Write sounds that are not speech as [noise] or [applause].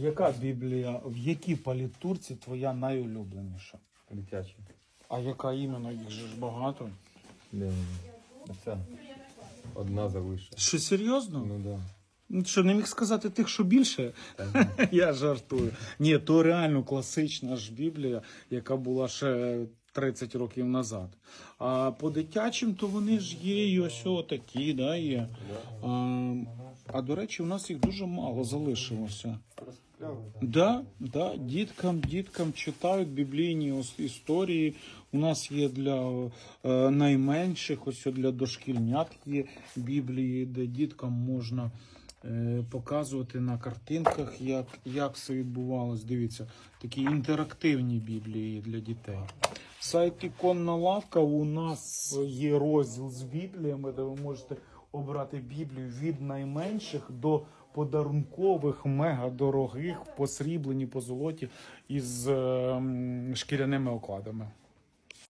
Яка Біблія, в якій палітурці твоя найулюбленіша? Дитячі. А яка іменно? Їх же ж багато. Де Ця одна завиша. Що серйозно? Ну да. Ну що, не міг сказати тих, що більше? [laughs] Я жартую. Ні, то реально класична ж Біблія, яка була ще 30 років назад. А по дитячим, то вони ж є і ось такі, да, є. А, а до речі, у нас їх дуже мало залишилося. Да, да, діткам, діткам читають біблійні історії. У нас є для е, найменших, ось для дошкільнят є біблії, де діткам можна е, показувати на картинках, як, як це відбувалось. Дивіться, такі інтерактивні біблії для дітей. Сайт Іконна лавка. У нас є розділ з бібліями, де ви можете обрати Біблію від найменших до подарункових, мега дорогих, посріблені по золоті із е, шкіряними окладами.